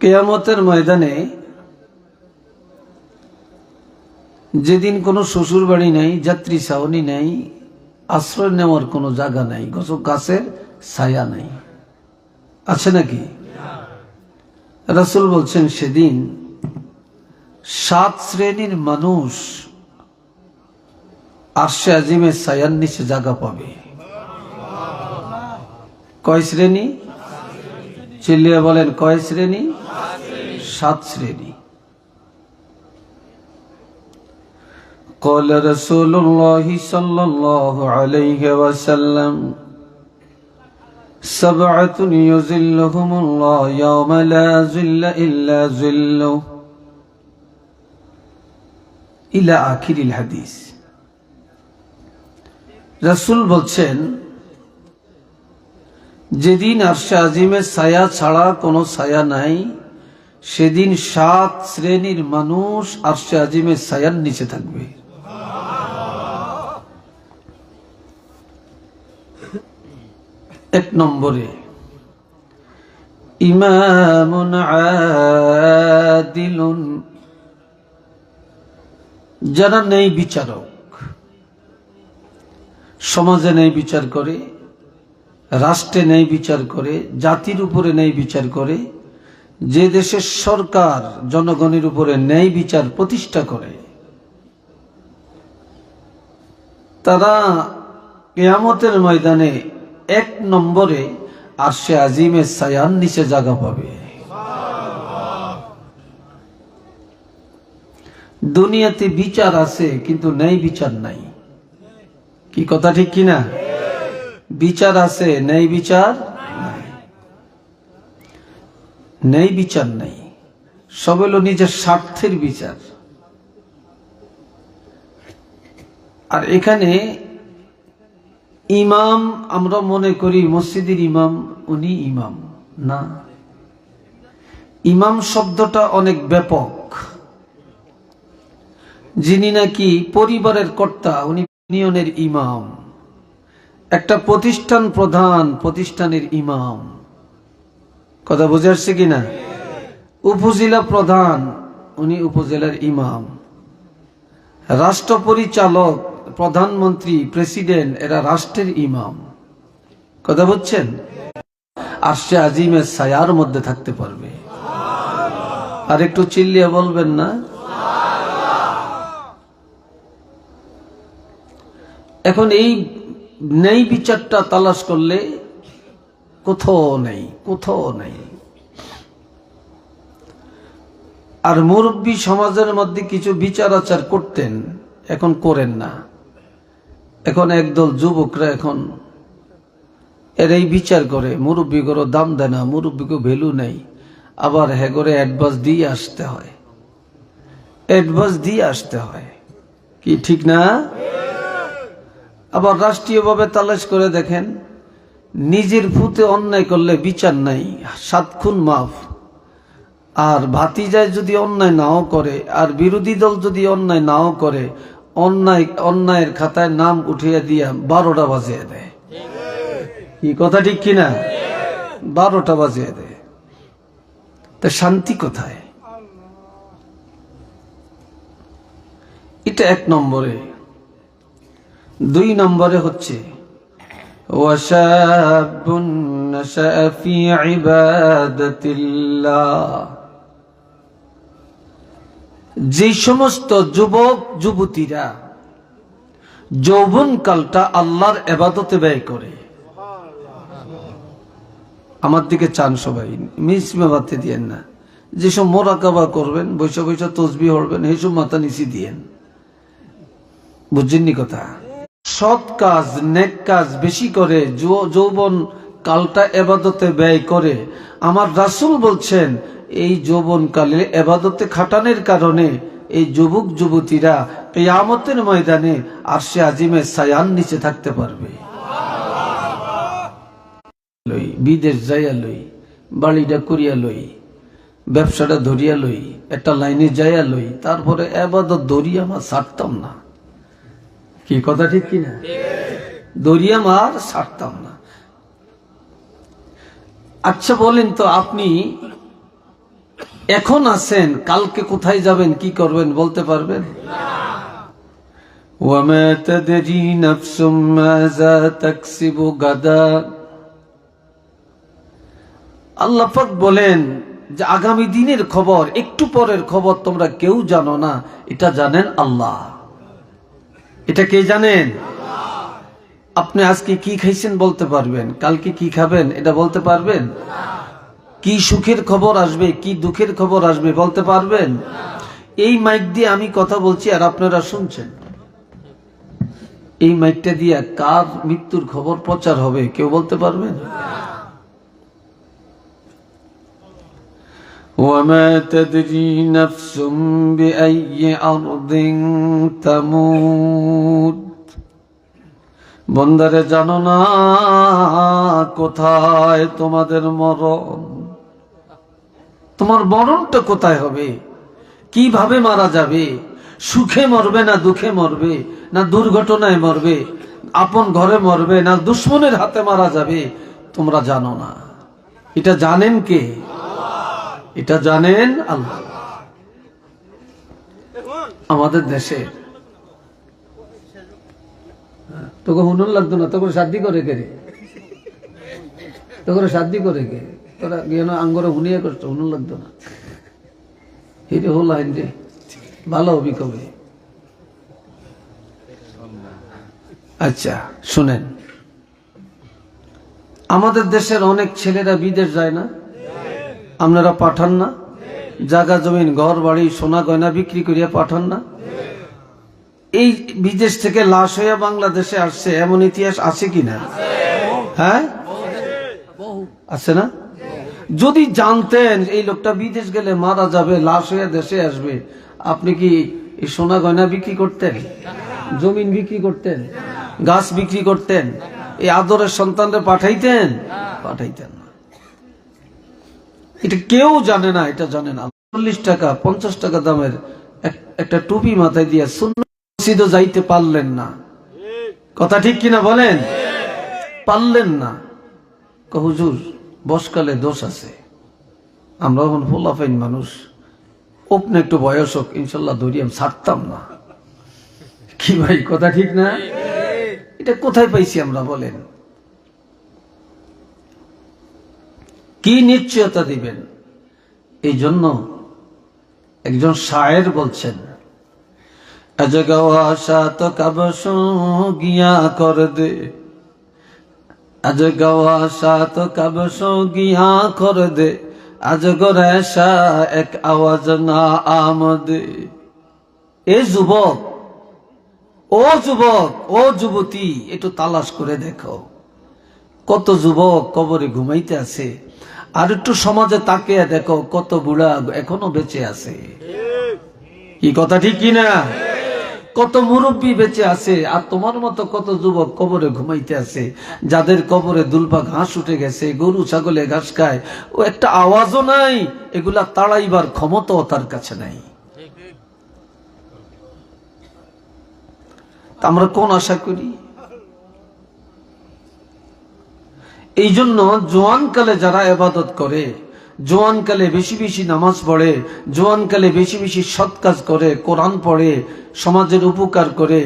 কেয়ামতের ময়দানে যেদিন কোনো শ্বশুর বাড়ি নেই, যাত্রী ছাউনি নেই, আশ্রয় নেওয়ার কোনো জায়গা নাই গছ গাছের ছায়া নাই। আছে নাকি? রাসুল বলছেন, সেদিন সাত শ্রেণির মানুষ আরশে আজিমের ছায়ার নিচে জায়গা পাবে। কয় শ্রেণি? চিল্লিয়া বলেন, কয় শ্রেণি? সাত শ্রেণী قال رسول الله صلى الله عليه وسلم سبعة يزلهم الله يوم لا زل إلا زله إلى آخر الحديث রসুল বলছেন যেদিন আরশে আজিমের ছায়া ছাড়া কোনো ছায়া নাই সেদিন সাত শ্রেণির মানুষ আরশে আজিমের ছায়ার নিচে থাকবে। এক নম্বরে, ইমামুন আদিলুন, যারা নেই বিচারক, সমাজে নেই বিচার করে, রাষ্ট্রে নেই বিচার করে, জাতির উপরে নেই বিচার করে যে দেশের সরকার জনগণের উপরে ন্যায় বিচার প্রতিষ্ঠা করে, তারা কেয়ামতের ময়দানে এক নম্বরে আর সে আজিমের সায়ান নিচে জায়গা পাবে। দুনিয়াতে বিচার আছে, কিন্তু ন্যায় বিচার নাই। কি কথা ঠিক কিনা? বিচার আছে, ন্যায় বিচার ন্যায় বিচার নাই। সব হলো নিজের স্বার্থের বিচার। আর এখানে ইমাম, আমরা মনে করি মসজিদের ইমাম, উনি ইমাম, না? ইমাম শব্দটা অনেক ব্যাপক। যিনি নাকি পরিবারের কর্তা, উনি ইউনিয়নের ইমাম। একটা প্রতিষ্ঠান প্রধান প্রতিষ্ঠানের ইমাম। কথা বুঝে আসছে কিনা? উপজেলা প্রধান, উনি উপজেলার ইমাম। রাষ্ট্র পরিচালক প্রধানমন্ত্রী, প্রেসিডেন্ট, এরা রাষ্ট্রের ইমাম। কথা বুঝছেন? আর সে আজিমের ছায়ার মধ্যে থাকতে পারবে। আর একটু চিল্লিয়ে বলবেন না? এখন এই ন্যায় বিচারটা তালাশ করলে কোথাও নেই কোথাও নেই। আর মুরব্বী সমাজের মধ্যে কিছু বিচার আচার করতেন, এখন করেন না। এখন একদল যুবকরা এখন এর এই বিচার করে মুরব্বী করো দাম দেয় না মুরব্বীকে ভ্যালু নেই। আবার হ্যাঁ করে অ্যাডভান্স দিয়ে আসতে হয়। অ্যাডভান্স দিয়ে আসতে হয়। কি, ঠিক না? আবার রাষ্ট্রীয়ভাবে তালাশ করে দেখেন। নিজের ফুতে অন্যায় করলে বিচার নাই, সাত খুন মাফ। আর ভাতিজায় যদি অন্যায় নাও করে, আর বিরোধী দল যদি অন্যায় নাও করে, অন্যায়, অন্যায়ের খাতায় নাম উঠিয়ে দিয়া বারোটা বাজিয়ে দেয়। কি কথা ঠিক কিনা? বারোটা বাজিয়ে দেয়। তা শান্তি কোথায়? এটা এক নম্বরে। দুই নম্বরে হচ্ছে وشاب نشأ في عبادة الله যে সমস্ত যুবক যুবতীরা যৌবন কালটা আল্লাহর এবাদতে ব্যয় করে আমার দিকে চান সবাই মিসমে বাতে দিয়েন না যেসব মোরাকাবা করবেন বৈশা বৈশা তসবি হরবেন এইসব মাথা নিচি দিয়েন বুঝছেননি কথা সৎ কাজ, নেক কাজ বেশি করে যৌবন কালটা এবাদতে ব্যয় করে। আমার রাসুল বলছেন, এই যৌবন কালে এবাদতে খাটানোর কারণে এই যুবক, যুবতীরা এই আমতের ময়দানে আর সে আজিমের সায়ান নিচে থাকতে পারবে। লই, বিদেশ যাইয়া লই বাড়িটা করিয়া লই, ব্যবসাটা ধরিয়া লই, একটা লাইনে যাইয়া লই, তারপরে এবাদত ধরিয়া আমার ছাড়তাম না। কি কথা ঠিক কিনা দরিয়া মার ছাড়তাম না আচ্ছা বলেন তো আপনি এখন আছেন কালকে কোথায় যাবেন কি করবেন বলতে পারবেন وما تدري نفس ماذا تكسب غدا আল্লাহ পাক বলেন যে আগামী দিনের খবর একটু পরের খবর তোমরা কেউ জানো না এটা জানেন আল্লাহ এটা কে জানেন? আপনি আজকে কি খাইছেন বলতে পারবেন। কালকে কি খাবেন এটা বলতে পারবেন? কি সুখের খবর আসবে, কি দুঃখের খবর আসবে বলতে পারবেন? এই মাইক দিয়ে আমি কথা বলছি আর আপনারা শুনছেন। এই মাইকটা দিয়ে কার মৃত্যুর খবর প্রচার হবে, কেউ বলতে পারবেন? وما تدري نفس بأي أرض تموت বন্দারে জানো না কোথায় তোমাদের মরণ তোমার মরণটা কোথায় হবে কিভাবে মারা যাবে সুখে মরবে না দুঃখে মরবে না দুর্ঘটনায় মরবে আপন ঘরে মরবে না দুশ্মনের হাতে মারা যাবে তোমরা জানো না এটা জানেন কে এটা জানেন আল্লাহ। আমাদের দেশে। তোকে হুনুন লাগতো না, তোকে শাদি করে কে তোকে শাদি করে কে? তোরা গিয়ে আঙ্গরে হুনিয়ে করছ হুনুন লাগতো না। হিরে হল রে, ভালো হবি কবে? আচ্ছা শুনেন। আমাদের দেশের অনেক ছেলেরা বিদেশ যায় না। আপনারা পাঠান না। জাগা জমিন, ঘর, বাড়ি, সোনা গয়না বিক্রি করিয়া পাঠান না। এই বিদেশ থেকে লাশ হইয়া বাংলাদেশে আসছে, এমন ইতিহাস আছে কিনা হ্যাঁ? আছে না? যদি জানতেন, এই লোকটা বিদেশ গেলে মারা যাবে, লাশ হইয়া দেশে আসবে, আপনি কি এই সোনা গয়না বিক্রি করতেন? জমিন বিক্রি করতেন? গাছ বিক্রি করতেন? এই আদরের সন্তানরা পাঠাইতেন? পাঠাইতেন না। এটা কেউ জানে না, এটা জানে না। চল্লিশ টাকা, পঞ্চাশ টাকা দামের একটা টুপি মাথায় দিয়ে শূন্য মসজিদও যাইতে পারলেন না। কথা ঠিক কিনা বলেন? পারলেন না। হুজুর, বসকালে দোষ আছে। আমরা এখন ফোলাফাইন মানুষ। ওপনে একটু বয়স হোক, ইনশাল্লাহ ধরিয়াম ছাড়তাম না। কি ভাই, কথা ঠিক না? এটা কোথায় পাইছি আমরা, বলেন? কি নিশ্চয়তা দিবেন? এই জন্য একজন শায়ের বলছেন দে। তো কর দে। এক আওয়াজ না এ যুবক, ও যুবক, ও যুবতী, একটু তালাশ করে দেখো। কত যুবক কবরে ঘুমাইতে আছে। আর একটু সমাজে তাকিয়ে দেখো, কত বুড়া এখনও বেঁচে আছে। কি কথা ঠিক কিনা কত মুরব্বী বেঁচে আছে, আর তোমার মতো কত যুবক কবরে ঘুমাইতে আছে। যাদের কবরে দুলবা ঘাস উঠে গেছে, গরু, ছাগলে ঘাস খায়, ও একটা আওয়াজও নাই, এগুলা তাড়াইবার ক্ষমতাও তার কাছে নাই। আমরা কোন আশা করি? এই জন্য জোয়ানকালে যারা এবাদত করে, জোয়ানকালে বেশি বেশি নামাজ পড়ে, জোয়ানকালে বেশি বেশি সৎ কাজ করে, কোরআন পড়ে, সমাজের উপকার করে,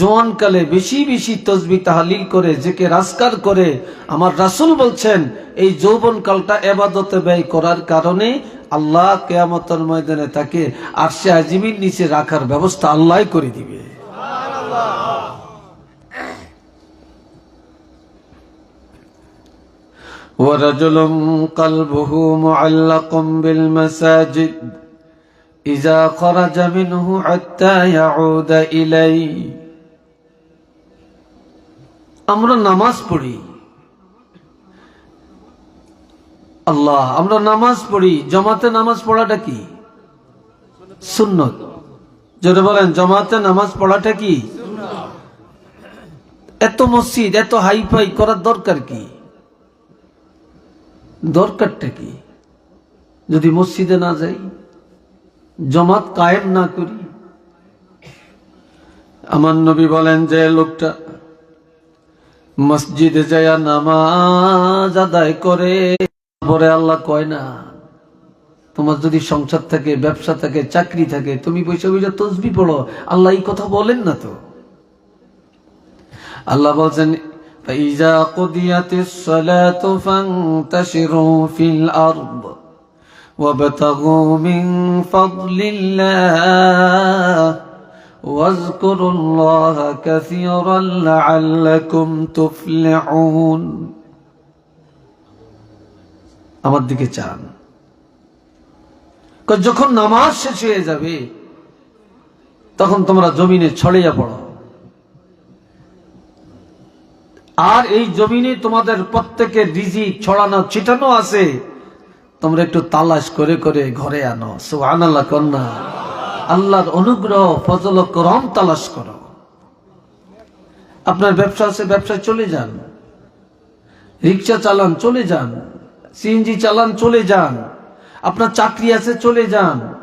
জোয়ানকালে বেশি বেশি তসবি তাহালিল করে জেকে রাজকার করে, আমার রাসুল বলছেন, এই যৌবন কালটা এবাদতে ব্যয় করার কারণে আল্লাহ কেয়ামতের ময়দানে তাকে আর সে আজিমির নিচে রাখার ব্যবস্থা আল্লাহ করে দিবে। ورجل قلبه معلق بالمساجد إذا خرج منه حتى يعود إليه আমরা নামাজ পড়ি আল্লাহ আমরা নামাজ পড়ি জমাতে নামাজ পড়াটা কি সুন্নত যদি বলেন জমাতে নামাজ পড়াটা কি এত মসজিদ এত হাইফাই করার দরকার কি দরকারটা কি? যদি মসজিদে না যাই, জমাত কায়েম না করি, আমার নবী বলেন যে, লোকটা মসজিদে যায় নামাজ আদায় করে পরে আল্লাহ কয় না, তোমার যদি সংসার থাকে, ব্যবসা থাকে, চাকরি থাকে, তুমি বৈশা বৈশা তসবি পড়ো, আল্লাহ এই কথা বলেন না তো? আল্লাহ বলছেন فإذا قضيت الصلاة فانتشروا في الأرض وابتغوا من فضل الله واذكروا الله كثيرا لعلكم تفلحون আমার দিকে চান কয় যখন নামাজ শেষ হয়ে যাবে তখন তোমরা জমিনে ছড়িয়ে পড়ো আর এই জমিনে তোমাদের প্রত্যেকের রিজি ছড়ানো, ছিটানো আছে। তোমরা একটু তালাশ করে করে ঘরে আনো। সুহান কন্যা আল্লাহর অনুগ্রহ, ফজল করম তালাশ করো। আপনার ব্যবসা আছে, ব্যবসায় চলে যান। রিক্সা চালান, চলে যান। সিএনজি চালান, চলে যান। আপনার চাকরি আছে, চলে যান।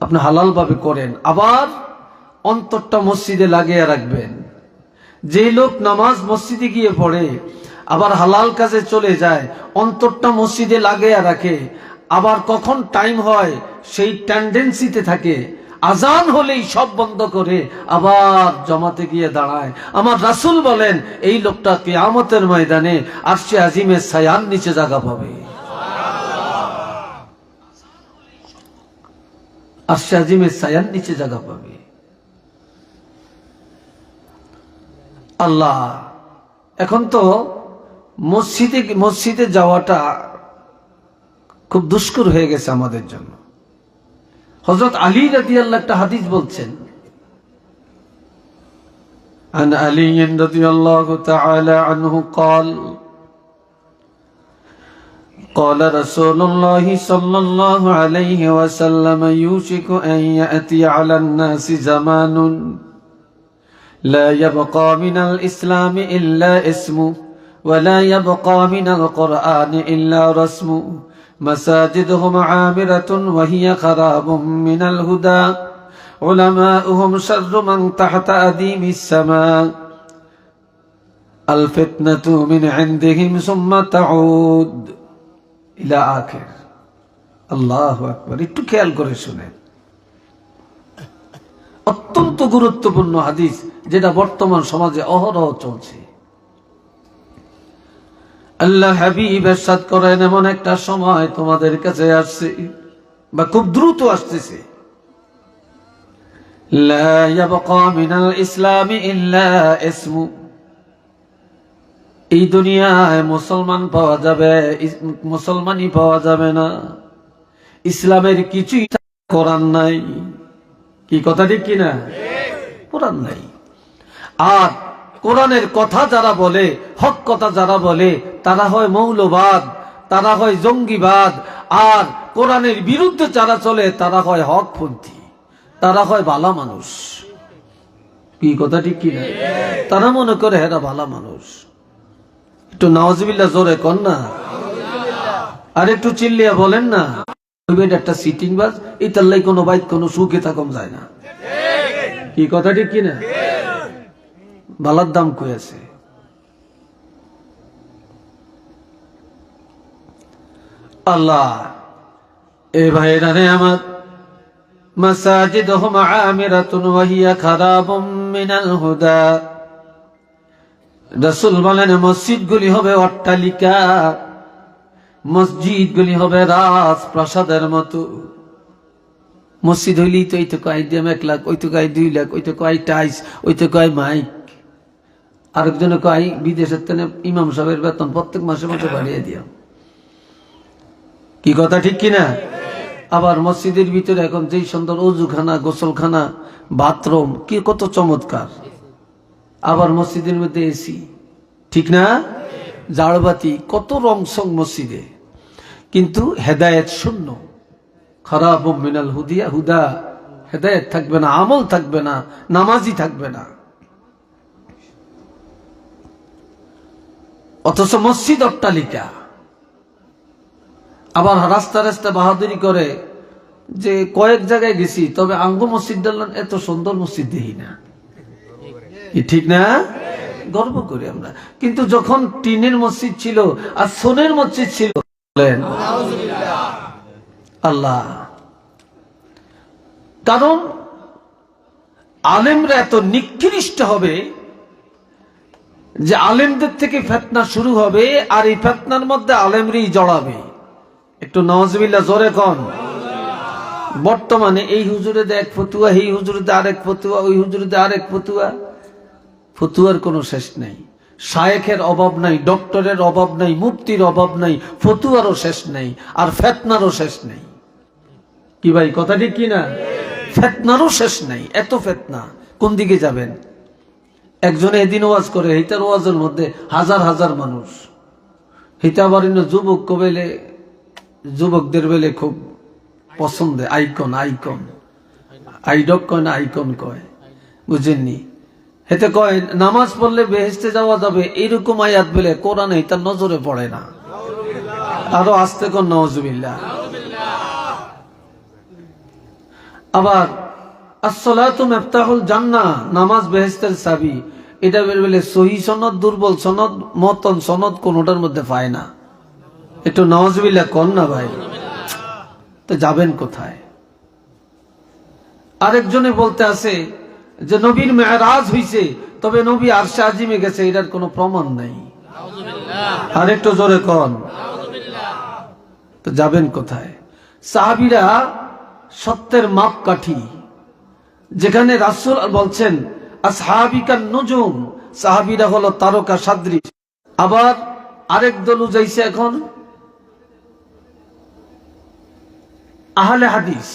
আপনি হালাল ভাবে করেন। আবার অন্তরটা মসজিদে লাগিয়ে রাখবেন। যে লোক নামাজ মসজিদে গিয়ে পড়ে, আবার হালাল কাজে চলে যায়, অন্তরটা মসজিদে লাগিয়ে রাখে, আবার কখন টাইম হয়, সেই টেন্ডেন্সিতে থাকে। আজান হলেই সব বন্ধ করে, আবার জমাতে গিয়ে দাঁড়ায়। আমার রাসুল বলেন, এই লোকটা কেয়ামতের ময়দানে আরশে আজিমের সায়ান নিচে জায়গা পাবে। আরশে আজিমের সায়ান নিচে জায়গা পাবে। আল্লাহ এখন তো মসজিদে মসজিদে যাওয়াটা খুব দুষ্কর হয়ে গেছে আমাদের জন্য হজরত আলী রাজি আল্লাহ একটা হাদিস বলছেন عن علي رضي الله تعالى عنه قال قال رسول الله صلى الله عليه وسلم يوشك أن يأتي على الناس زمان لا يبقى من الإسلام إلا اسمه ولا يبقى من القرآن إلا رسمه مساجدهم عامرة وهي خراب من الهدى علماؤهم شر من تحت أديم السماء الفتنة من عندهم ثم تعود إلى آخر الله أكبر একটু খেয়াল করে শুনেন অত্যন্ত গুরুত্বপূর্ণ হাদিস যেটা বর্তমান সমাজে অহরহ চলছে। আল্লাহ হাবিব এরশাদ করেন এমন একটা সময় তোমাদের কাছে আসছে বা খুব দ্রুত আসতেছে। এই দুনিয়ায় মুসলমান পাওয়া যাবে মুসলমানই পাওয়া যাবে না। ইসলামের কিছুই কোরআন নাই। কি কথা ঠিক কিনা? কোরআন নাই। আর কোরআনের কথা যারা বলে, হক কথা যারা বলে, তারা হয় মৌলবাদ, তারা হয় জঙ্গিবাদ, আর কোরআনের বিরুদ্ধে যারা চলে, তারা হয় হকপন্থী, তারা হয় ভালা মানুষ। কি কথা ঠিক কি না তারা মনে করে হেরা ভালা মানুষ। একটু নওয়াজবিল্লা জোরে কর না। আর একটু চিল্লিয়া বলেন না। একটা সিটিং বাস এই তাল্লাই কোনো বাইক কোনো সুখে থাকম যায় না। কি কথা ঠিক কিনা? বালার দাম কই আছে? আল্লাহ, এ ভাইরা রে আমার আমিরাতুন ওয়া হিয়া খারাবুম মিনাল হুদা। রাসূল বলেন, মসজিদগুলি হবে অট্টালিকা, মসজিদগুলি হবে রাজপ্রাসাদের মতো। মসজিদ হইলেই তো এই তো কয় দেম এক লাখ, ওই তো কয় দুই লাখ, ওই তো কয় টাইস ওই তো কয় মাইক। আরেকজনে কয়, বিদেশের তেনে ইমাম সাহেবের বেতন প্রত্যেক মাসে মাসে বাড়িয়ে দিও। কি কথা ঠিক কিনা? আবার মসজিদের ভিতরে এখন যেই সুন্দর অজুখানা, গোসলখানা, বাথরুম, কি কত চমৎকার। আবার মসজিদের মধ্যে এসি। ঠিক না? জাড়বাতি কত রং সং মসজিদে। কিন্তু হেদায়েত শূন্য। খারাপ মিনাল হুদিয়া, হুদা। হেদায়েত থাকবে না, আমল থাকবে না নামাজি থাকবে না। অথচ মসজিদ অট্টালিকা। আবার রাস্তা রাস্তা বাহাদুরি করে যে কয়েক জায়গায় গেছি, তবে আঙ্গ মসজিদ এত সুন্দর মসজিদ দেখি না। ঠিক না? গর্ব করি আমরা। কিন্তু যখন টিনের মসজিদ ছিল আর সোনের মসজিদ ছিল আল্লাহ। কারণ আলেমরা এত নিকৃষ্ট হবে যে আলেমদের থেকে ফেতনা শুরু হবে আর এই ফেতনার মধ্যে আলেমরি জড়াবে। একটু নওয়াজবিল্লা জোরে কন। বর্তমানে এই হুজুরে এক ফতুয়া, এই হুজুরেতে আরেক ফতুয়া, ওই হুজুরেতে আরেক ফতুয়া। ফতুয়ার কোনো শেষ নেই। শায়েখের অভাব নাই, ডক্টরের অভাব নাই মুক্তির অভাব নাই, ফতুয়ারও শেষ নেই আর ফেতনারও শেষ নেই। কি ভাই কথাটি কি না ফেতনারও শেষ নাই, এত ফেতনা। কোন দিকে যাবেন? একজনে এদিন ওয়াজ করে, হিতার ওয়াজের মধ্যে হাজার হাজার মানুষ। হিতা আবার যুবক কবেলে, যুবকদের বেলে খুব পছন্দে, আইকন আইকন। আইডক কয় না, আইকন কয়, বুঝেননি? হেতে কয়, নামাজ পড়লে বেহেস্তে যাওয়া যাবে এইরকম আয়াত বেলে কোরআনে তার নজরে পড়ে না। আরও আসতে কর নজবিল্লা আবার, আসসালাতু মেফতাহুল জান্না নামাজ বেহেস্তের চাবি এটা বলে সহি সনদ, দুর্বল সনদ, মতন সনদ কোনোটার মধ্যে পায় না। একটু নওয়াজবিল্লা কর না ভাই? তো যাবেন কোথায়? আরেকজনে বলতে আছে যে নবীর মেয়ারাজ হইছে, তবে নবী আরশে আজিমে গেছে, এটার কোনো প্রমাণ নাই। আরেকটু জোরে কন। তো যাবেন কোথায়? সাহাবিরা সত্যের মাপকাঠি। যেখানে রাসূল বলছেন আসহাবিকার নজুম, সাহাবিরা হলো তারকা সাদৃশ। আবার আরেক দল উজাইছে এখন। আহলে হাদিস।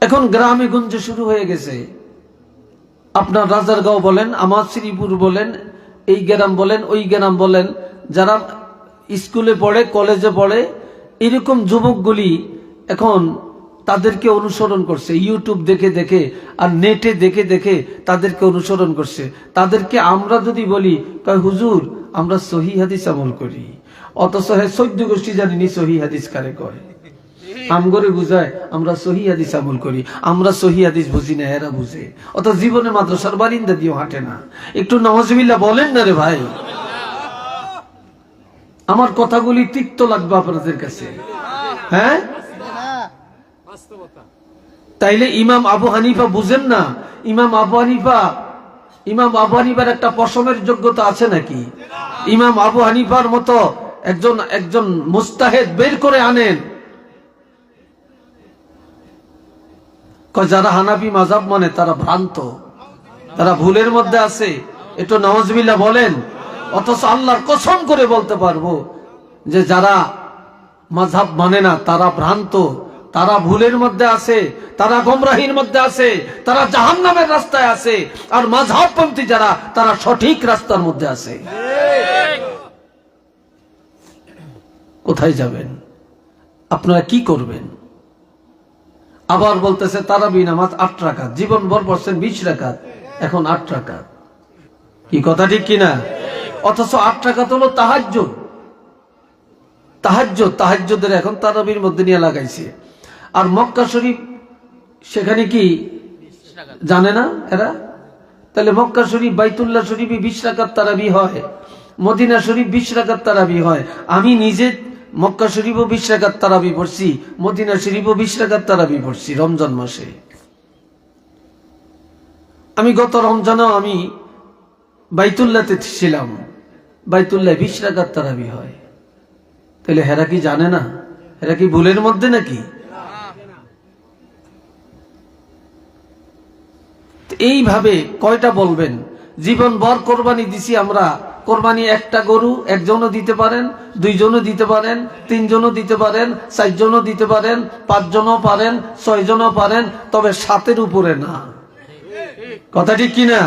এখন গ্রামে গঞ্জে শুরু হয়ে গেছে। আপনার রাজারগাঁও বলেন, আমার শ্রীপুর বলেন, এই গ্রাম বলেন, ওই গ্রাম বলেন, যারা স্কুলে পড়ে, কলেজে পড়ে, এরকম যুবকগুলি এখন তাদেরকে অনুসরণ করছে। ইউটিউব দেখে দেখে আর নেটে দেখে দেখে তাদেরকে অনুসরণ করছে। তাদেরকে আমরা যদি বলি হুজুর, আমরা সহি হাদিস আমল করি। অথচ হে চৈদ্য গোষ্ঠী জানিনি সহি হাদিস কারে করে আমগরে বুঝায়, আমরা সহি হাদিস আমল করি। আমরা সহি হাদিস বুঝি না, এরা বুঝে। অত জীবনে মাদ্রাসার বারিন্দা দিয়েও হাঁটে না। একটু নওয়াজবিল্লা বলেন না রে ভাই। আমার কথাগুলি তিক্ত লাগবে আপনাদের কাছে। হ্যাঁ? তাইলে ইমাম আবু হানিফা বুঝেন না, ইমাম আবু হানিফা, ইমাম আবু হানিফার একটা পশমের যোগ্যতা আছে নাকি? ইমাম আবু হানিফার মতো একজন একজন মুস্তাহেদ বের করে আনেন। যারা হানাবি মাজাব মানে তারা ভ্রান্ত, তারা ভুলের মধ্যে আছে। একটু নওয়াজবিল্লা বলেন, অথচ আল্লাহর কসম করে বলতে পারব যে যারা মাঝাব মানে না, তারা ভ্রান্ত। তারা ভুলের মধ্যে আছে, তারা গোমরাহির মধ্যে আছে, তারা জাহান্নামের রাস্তায় আছে, আর মাঝহাবপন্থী যারা, তারা সঠিক রাস্তার মধ্যে আছে। কোথায় যাবেন? আপনারা কি করবেন? আবার বলতেছে, তারাবি নামাজ আট রাকাত, জীবন ভর পড়ছেন বিশ রাকাত, এখন আট রাকাত। কি কথা ঠিক কিনা? অথচ আট রাকাত হলো তাহাজ্য তাহাজ্য তাহাজ্যদের এখন তারাবির মধ্যে নিয়ে লাগাইছে। আর মক্কা শরীফ, সেখানে কি জানে না এরা? তাহলে মক্কা শরীফ, বাইতুল্লাহ শরীফে বিশ রাকাত তারাবি হয়, মদিনা শরীফ বিশ রাকাত তারাবি হয়। আমি নিজে মক্কা শরীফও বিশ রাকাত তারাবি পড়ছি, মদিনা শরীফও বিশ রাকাত তারাবি পড়ছি রমজান মাসে। আমি গত রমজানও আমি বাইতুল্লাতে ছিলাম বাইতুল্লাহ বিশ রাকাত তারাবি হয়। তাহলে হেরা কি জানে না? হেরা কি ভুলের মধ্যে নাকি? এইভাবে কয়টা বলবেন? জীবন ভর কোরবানি দিছি আমরা। কোরবানি একটা গরু, একজনও দিতে পারেন, দুইজনও দিতে পারেন, তিনজনও দিতে পারেন, চারজনও দিতে পারেন, পাঁচজনও পারেন, ছয়জনও পারেন, তবে সাতের উপরে না। কথা ঠিক কিনা?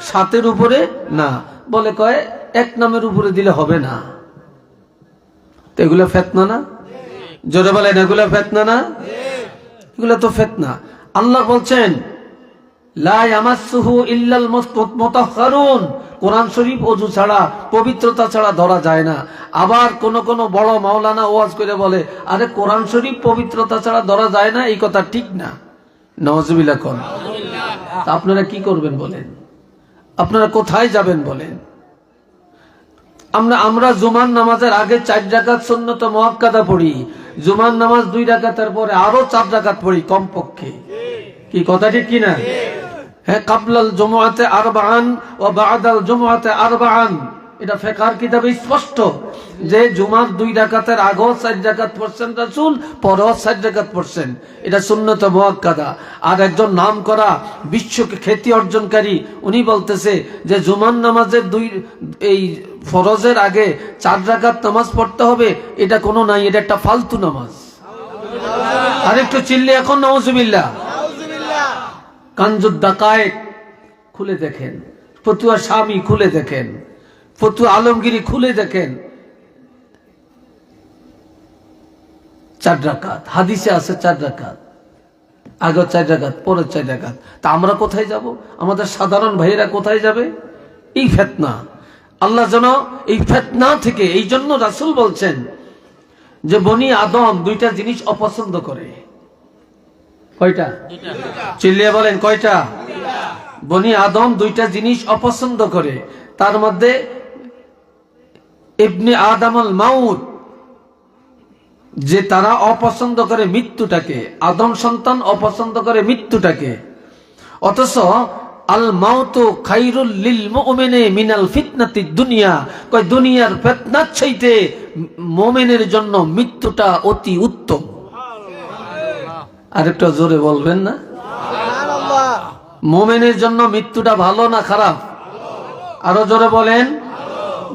সাতের উপরে না। বলে কয়, এক নামের উপরে দিলে হবে না। তো এগুলো ফেতনা না? জোরে বলেন, এগুলো ফেতনা না? এগুলো তো ফেতনা। আল্লাহ বলছেন কোরআন শরীফ অজু ছাড়া, পবিত্রতা ছাড়া ধরা যায় না। আবার কোন কোন বড় মাওলানা ওয়াজ করে বলে, আরে কোরআন শরীফ পবিত্রতা ছাড়া ধরা যায় না, এই কথা ঠিক না। নওয়াজবিল্লাহ কোন। আপনারা কি করবেন বলেন? আপনারা কোথায় যাবেন বলেন? আমরা আমরা জুমার নামাজের আগে চার ডাকাত সুন্নত মহাক্কাদা পড়ি। জুমান নামাজ দুই ডাকাতের পরে আরও চার ডাকাত পড়ি কমপক্ষে। কি কথাটি কিনা হ্যাঁ কাবলাল আরবান ও আরবান এটা ফেকার কিতাবে স্পষ্ট যে দুই রাকাত পড়ছেন রাকাত পড়ছেন। এটা আর একজন নাম করা বিশ্বকে খ্যাতি অর্জনকারী, উনি বলতেছে যে জুমার নামাজের দুই, এই ফরজের আগে চার রাকাত নামাজ পড়তে হবে, এটা কোনো নাই, এটা একটা ফালতু নামাজ। আর একটু চিল্লে এখন নওজুবিল্লাহ কাঞ্জুদ ডাকায়েক খুলে দেখেন, ফতুয়া স্বামী খুলে দেখেন, ফতুয়া আলমগিরি খুলে দেখেন। চার হাদিসে আছে চার রাকাত আগে চার রাকাত পরে চার রাকাত। তা আমরা কোথায় যাব? আমাদের সাধারণ ভাইয়েরা কোথায় যাবে? এই ফেতনা। আল্লাহ যেন এই ফেতনা থেকে, এই জন্য রাসুল বলছেন যে বনি আদম দুইটা জিনিস অপছন্দ করে। কয়টা? চিল্লিয়ে বলেন, কয়টা? বনি আদম দুইটা জিনিস অপছন্দ করে। তার মধ্যে ইবনে আদামল মাউত, যে তারা অপছন্দ করে মৃত্যুটাকে, আদম সন্তান অপছন্দ করে মৃত্যুটাকে। অথচ আল মাউতু খাইরুল লিল মুমিনে মিনাল ফিতনাতি দুনিয়া। কয়, দুনিয়ার ফিতনার চাইতে মুমিনের জন্য মৃত্যুটা অতি উত্তম। আরেকটা জোরে বলবেন না? মোমেনের জন্য মৃত্যুটা ভালো না খারাপ? আরও জোরে বলেন।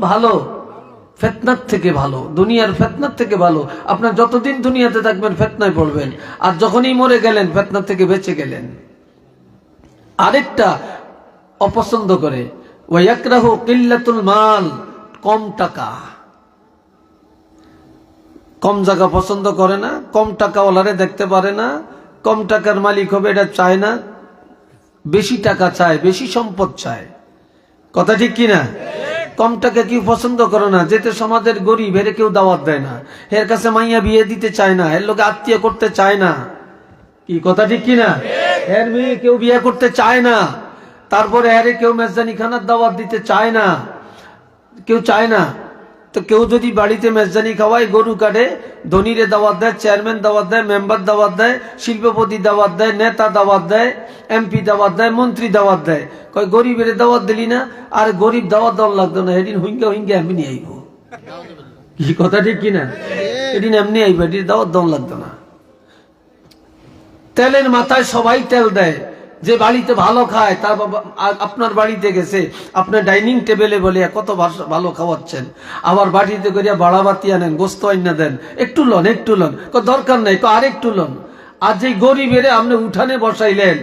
ভালো। ফেতনার থেকে ভালো। দুনিয়ার ফেতনার থেকে ভালো। আপনার যতদিন দুনিয়াতে থাকবেন ফেতনায় পড়বেন। আর যখনই মরে গেলেন ফেতনার থেকে বেঁচে গেলেন। আরেকটা অপছন্দ করে। ওয়াকরাহু কিল্লাতুল মাল কম টাকা। কম জায়গা পছন্দ করে না, কম টাকাওয়ালারে দেখতে পারে না, কম টাকার মালিক হবে এটা চায় না, বেশি টাকা চায়, বেশি সম্পদ চায়। কথা ঠিক কিনা কম টাকা কেউ পছন্দ করে না যেতে সমাজের গরিব, এর কেউ দাওয়াত দেয় না, এর কাছে মাইয়া বিয়ে দিতে চায় না, এর লোকে আত্মীয় করতে চায় না। কি কথা ঠিক কিনা এর মেয়ে কেউ বিয়ে করতে চায় না, তারপরে এর কেউ মেজদানি খানার দাওয়াত দিতে চায় না, কেউ চায় না। তো কেউ যদি বাড়িতে মেজদানি খাওয়ায়, গরু কাটে, ধনীরে দাওয়াত দেয়, চেয়ারম্যান দাওয়াত দেয়, মেম্বার দাওয়াত দেয়, শিল্পপতি দাওয়াত দেয়, নেতা দাওয়াত দেয়, এমপি দাওয়াত দেয়, মন্ত্রী দাওয়াত দেয়, কয় গরিবের দাওয়াত দিলি না, আর গরিব দাওয়াত দেওয়ার লাগতো না, এদিন হুইঙ্গা হুইঙ্গা এমনি আইব। কি কথা ঠিক কিনা? এদিন এমনি আইব, এদিন দাওয়াত দেওয়ার লাগতো না। তেলের মাথায় সবাই তেল দেয়। যে বাড়িতে ভালো খায়, তার আপনার বাড়িতে গেছে আপনার ডাইনিং টেবিলে বলে কত ভালো খাওয়াচ্ছেন। আবার বাড়িতে করিয়া বাড়াবাতি আনেন, গোস্ত আইনা দেন, একটু লন একটু লন দরকার নাই তো আরেকটু লন। আর যে গরিবেরে আপনি উঠানে বসাইলেন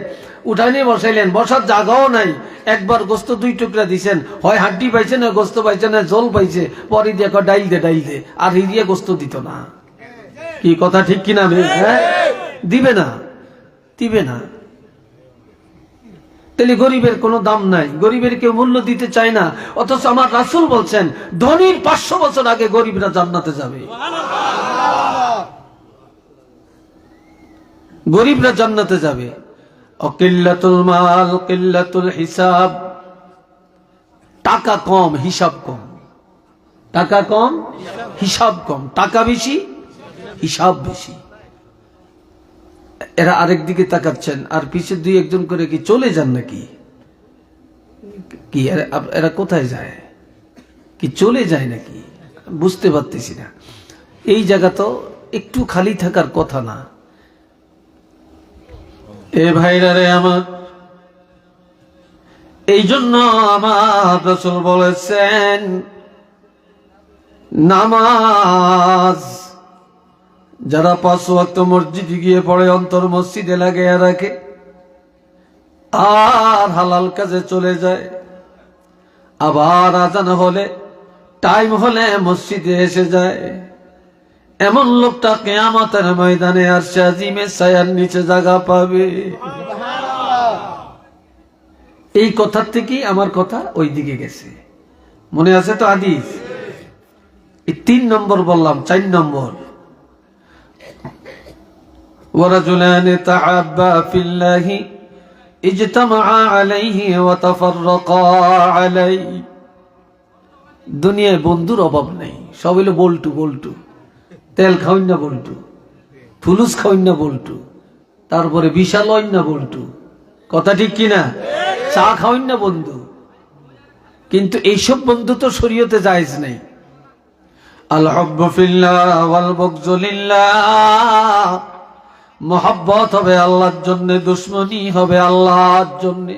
উঠানে বসাইলেন, বসার জায়গাও নাই। একবার গোস্ত দুই টুকরা দিছেন, হয় হাড্ডি পাইছে না গোস্ত পাইছে না জল পাইছে, পরে দিয়ে ডাইল দে ডাইল দে, আর হিরিয়ে গোস্ত দিত না। কি কথা ঠিক কিনা হ্যাঁ? দিবে না দিবে না। তাহলে গরিবের কোনো দাম নাই। গরিবের কেউ মূল্য দিতে চায় না। অথচ আমার রাসুল বলছেন, ধনীর পাঁচশো বছর আগে গরিবরা জান্নাতে যাবে। গরিবরা জান্নাতে যাবে। অকিল্লাতুল মাল, কিল্লাতুল হিসাব। টাকা কম, হিসাব কম। টাকা কম, হিসাব কম। টাকা বেশি, হিসাব বেশি। এরা আরেক দিকে তাকাচ্ছেন, আর পিছের দুই একজন করে কি চলে যান নাকি? কি, এরা কোথায় যায়? কি চলে যায় নাকি? বুঝতে পারতেছি না। এই জায়গা তো একটু খালি থাকার কথা না। এ ভাইরা রে আমার এই জন্য আমার বলেছেন, নামাজ যারা পাঁচ ওয়াক্ত মসজিদে গিয়ে পড়ে অন্তর মসজিদে লাগে রাখে আর হালাল কাজে চলে যায়। আবার আজান হলে টাইম হলে মসজিদে এসে যায়। এমন লোকটা কেয়ামতের ময়দানে আর সাজিমে ছায়ার নিচে জায়গা পাবে। এই কথার থেকেই আমার কথা ওই দিকে গেছে। মনে আছে তো আদিস এই তিন নম্বর বললাম চার নম্বর। ورجلان تعبا في الله اجتمعا عليه وتفرقا عليه দুনিয়ায় বন্ধুর অভাব নেই সব হইলো বল্টু বল্টু তেল খাওয়াই না বল্টু ফুলুস খাওয়াই না বল্টু তারপরে বিশাল হইন না বল্টু কথা ঠিক কিনা চা খাওয়াই না বন্ধু কিন্তু এইসব বন্ধু তো শরীয়তে জায়েজ নেই আল হব্বু ফিল্লাহ ওয়াল বুগযু লিল্লাহ মহব্বত হবে আল্লাহর জন্য দুশ্মনী হবে আল্লাহর জন্য।